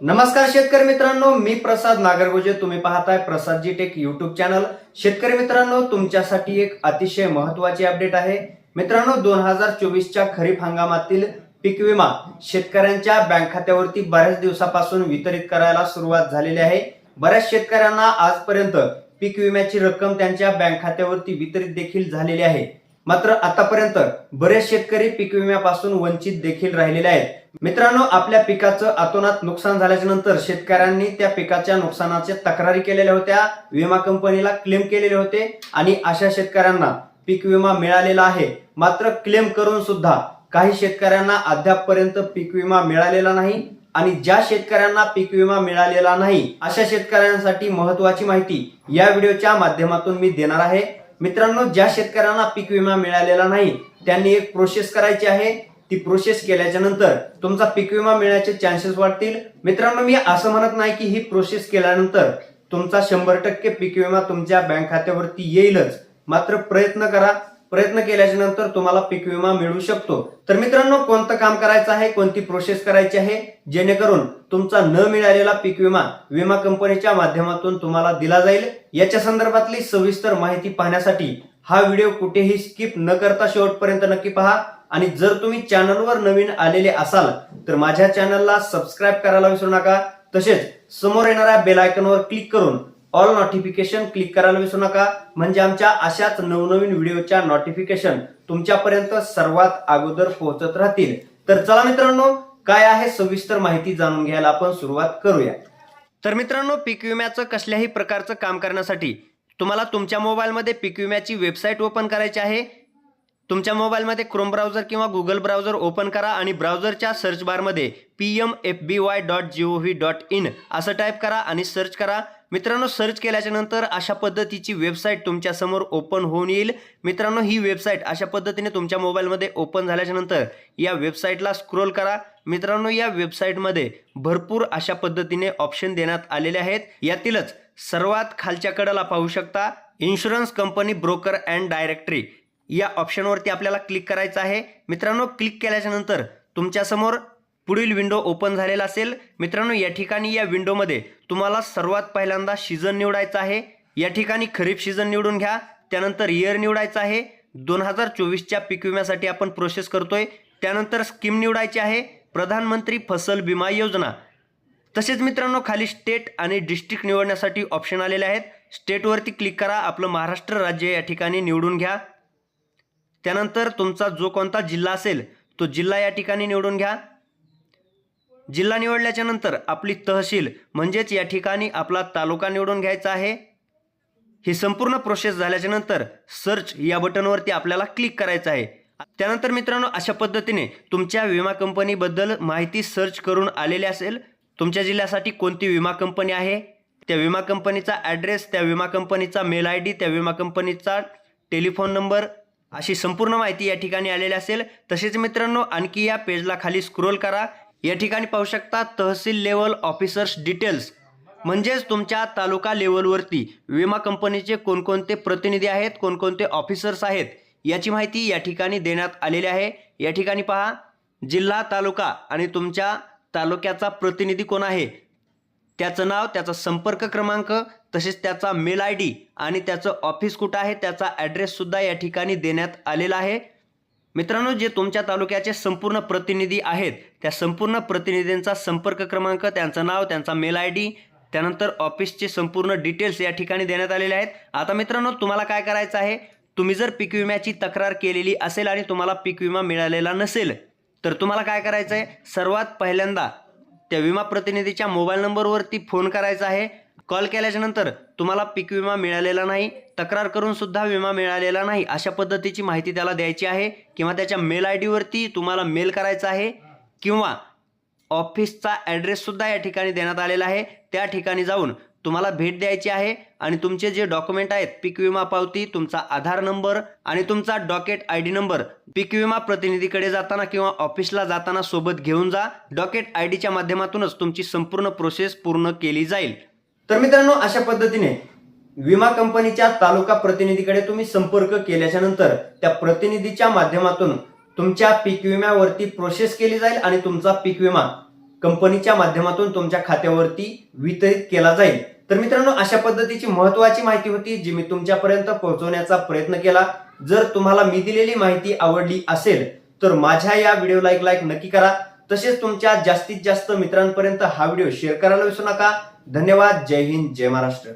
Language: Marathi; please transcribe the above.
नमस्कार शेतकरी मित्रांनो मी प्रसाद नागरगोजे. तुम्ही पाहताय प्रसादजी टेक युट्यूब चॅनल शेतकरी मित्रांनो तुमच्यासाठी एक अतिशय महत्वाची अपडेट आहे. मित्रांनो दोन हजार चोवीसच्या खरीप हंगामातील पीक विमा शेतकऱ्यांच्या बँक खात्यावरती बऱ्याच दिवसापासून वितरित करायला सुरुवात झालेली आहे. बऱ्याच शेतकऱ्यांना आजपर्यंत पीक विम्याची रक्कम त्यांच्या बँक खात्यावरती वितरित देखील झालेली आहे. मात्र आतापर्यंत बरेच शेतकरी पीक विम्यापासून वंचित देखील राहिलेले आहेत. मित्रांनो आपल्या पिकाचं अतोनात नुकसान झाल्याच्यानंतर शेतकऱ्यांनी त्या पिकाच्या नुकसानाच्या तक्रारी केलेल्या होत्या. विमा कंपनीला क्लेम केलेले होते आणि अशा शेतकऱ्यांना पीक विमा मिळालेला आहे. मात्र क्लेम करून सुद्धा काही शेतकऱ्यांना अद्यापपर्यंत पीक विमा मिळालेला नाही आणि ज्या शेतकऱ्यांना पीक विमा मिळालेला नाही अशा शेतकऱ्यांसाठी महत्वाची माहिती या व्हिडिओच्या माध्यमातून मी देणार आहे. मित्रांनो ज्या शेतकऱ्यांना पीक विमा मिळालेला नाही त्यांनी एक प्रोसेस करायची आहे. ती प्रोसेस केल्याच्यानंतर तुमचा पीक विमा मिळण्याचे चान्सेस वाढतील. मित्रांनो मी असं म्हणत नाही की ही प्रोसेस केल्यानंतर तुमचा शंभर टक्के पीक विमा तुमच्या बँक खात्यावरती येईलच. मात्र प्रयत्न करा. प्रयत्न केल्याच्यानंतर तुम्हाला पीक विमा मिळू शकतो. तर मित्रांनो कोणतं काम करायचं आहे? कोणती प्रोसेस करायची आहे? जेणेकरून तुमचा न मिळालेला पीक विमा विमा कंपनीच्या माध्यमातून तुम्हाला दिला जाईल. याच्या संदर्भातली सविस्तर माहिती पाहण्यासाठी हा व्हिडिओ कुठेही स्किप न करता शेवटपर्यंत नक्की पहा. आणि जर तुम्ही चॅनलवर नवीन आलेले असाल तर माझ्या चॅनलला सबस्क्राईब करायला विसरू नका. तसेच समोर येणाऱ्या बेल आयकॉनवर क्लिक करून ऑल नोटिफिकेशन क्लिक करायला विसरू नका. म्हणजे आमच्या अशाच नवनवीन व्हिडिओच्या नोटिफिकेशन तुमच्यापर्यंत सर्वात अगोदर पोहोचत राहतील. तर चला मित्रांनो काय आहे सविस्तर माहिती जाणून घ्यायला आपण सुरुवात करूया. तर मित्रांनो पीक विम्याचं कसल्याही प्रकारचं काम करण्यासाठी तुम्हाला तुमच्या मोबाईलमध्ये पीक विम्याची वेबसाईट ओपन करायची आहे. तुमच्या मोबाईलमध्ये क्रोम ब्राउझर किंवा गुगल ब्राउझर ओपन करा आणि ब्राउझरच्या सर्च बारमध्ये P M F B Y dot G O V dot in असं टाईप करा आणि सर्च करा. मित्रांनो सर्च केल्याच्यानंतर अशा पद्धतीची वेबसाईट तुमच्यासमोर ओपन होऊन येईल. मित्रांनो ही वेबसाईट अशा पद्धतीने तुमच्या मोबाईलमध्ये ओपन झाल्याच्यानंतर या वेबसाईटला स्क्रोल करा. मित्रांनो या वेबसाईटमध्ये भरपूर अशा पद्धतीने ऑप्शन देण्यात आलेले आहेत. यातीलच सर्वात खालच्या कडेला पाहू शकता insurance company broker and directory या ऑप्शनवरती आपल्याला क्लिक करायचं आहे. मित्रांनो क्लिक केल्याच्यानंतर तुमच्यासमोर पुढील विंडो ओपन झालेला असेल. मित्रांनो या ठिकाणी या विंडोमध्ये तुम्हाला सर्वात पहिल्यांदा सीझन निवडायचा आहे. या ठिकाणी खरीप सीझन निवडून घ्या. त्यानंतर इयर निवडायचं आहे. दोन हजार चोवीसच्या पीक विम्यासाठी आपण प्रोसेस करतोय. त्यानंतर स्कीम निवडायची आहे. प्रधानमंत्री फसल विमा योजना. तसेच मित्रांनो खाली स्टेट आणि डिस्ट्रिक्ट निवडण्यासाठी ऑप्शन आलेले आहेत. स्टेटवरती क्लिक करा आपलं महाराष्ट्र राज्य या ठिकाणी निवडून घ्या. त्यानंतर तुमचा जो कोणता जिल्हा असेल तो जिल्हा या ठिकाणी निवडून घ्या. जिल्हा निवडल्याच्या नंतर आपली तहसील म्हणजेच या ठिकाणी आपला तालुका निवडून घ्यायचा आहे. ही संपूर्ण प्रोसेस झाल्याच्यानंतर सर्च या बटनवरती आपल्याला क्लिक करायचं आहे. त्यानंतर मित्रांनो अशा पद्धतीने तुमच्या विमा कंपनीबद्दल माहिती सर्च करून आलेली असेल. तुमच्या जिल्ह्यासाठी कोणती विमा कंपनी आहे? त्या विमा कंपनीचा ॲड्रेस त्या विमा कंपनीचा मेल आय डी त्या विमा कंपनीचा टेलिफोन नंबर अशी संपूर्ण माहिती या ठिकाणी आलेली असेल. तसेच मित्रांनो आणखी या पेजला खाली स्क्रोल करा. या ठिकाणी पाहू शकता तहसील लेवल ऑफिसर्स डिटेल्स म्हणजेच तुमच्या तालुका लेवलवरती विमा कंपनीचे कोणकोणते प्रतिनिधी आहेत कोणकोणते ऑफिसर्स आहेत याची माहिती या ठिकाणी देण्यात आलेली आहे. या ठिकाणी पहा जिल्हा तालुका आणि तुमच्या तालुक्याचा प्रतिनिधी कोण आहे? त्याचं नाव त्याचा संपर्क क्रमांक तसेच त्याचा मेल आय डी आणि त्याचं ऑफिस कुठं आहे त्याचा ॲड्रेससुद्धा या ठिकाणी देण्यात आलेला आहे. मित्रांनो जे तुमच्या तालुक्याचे संपूर्ण प्रतिनिधी आहेत त्या संपूर्ण प्रतिनिधींचा संपर्क क्रमांक त्यांचं नाव त्यांचा मेल आय डी त्यानंतर ऑफिसचे संपूर्ण डिटेल्स या ठिकाणी देण्यात आलेले आहेत. आता मित्रांनो तुम्हाला काय करायचं आहे? तुम्ही जर पीक विम्याची तक्रार केलेली असेल आणि तुम्हाला पीक विमा मिळालेला नसेल तर तुम्हाला काय करायचं आहे सर्वात पहिल्यांदा त्या विमा प्रतिनिधीच्या मोबाईल नंबरवरती फोन करायचा आहे. कॉल केल्याच्यानंतर तुम्हाला पीक विमा मिळालेला नाही. तक्रार करून सुद्धा विमा मिळालेला नाही अशा पद्धतीची माहिती त्याला द्यायची आहे किंवा त्याच्या मेल आय डीवरती तुम्हाला मेल करायचा आहे किंवा ऑफिसचा ॲड्रेससुद्धा या ठिकाणी देण्यात आलेला आहे. त्या ठिकाणी जाऊन तुम्हाला भेट द्यायची आहे आणि तुमचे जे डॉक्युमेंट आहेत पीक विमा पावती तुमचा आधार नंबर आणि तुमचा डॉकेट आय डी नंबर पीक विमा प्रतिनिधीकडे जाताना किंवा ऑफिसला जाताना सोबत घेऊन जा. डॉकेट आय डीच्या माध्यमातूनच तुमची संपूर्ण प्रोसेस पूर्ण केली जाईल. तर मित्रांनो अशा पद्धतीने विमा कंपनीच्या तालुका प्रतिनिधीकडे तुम्ही संपर्क केल्याच्यानंतर त्या प्रतिनिधीच्या माध्यमातून तुमच्या पीक विम्यावरती प्रोसेस केली जाईल आणि तुमचा पीक विमा कंपनीच्या माध्यमातून तुमच्या खात्यावरती वितरित केला जाईल. तर मित्रांनो अशा पद्धतीची महत्वाची माहिती होती जी मी तुमच्यापर्यंत पोहोचवण्याचा प्रयत्न केला. जर तुम्हाला मी दिलेली माहिती आवडली असेल तर माझ्या या व्हिडिओला एक लाईक नक्की करा. तसेच तुमच्या जास्तीत जास्त मित्रांपर्यंत हा व्हिडिओ शेअर करायला विसरू नका. धन्यवाद. जय हिंद. जय महाराष्ट्र.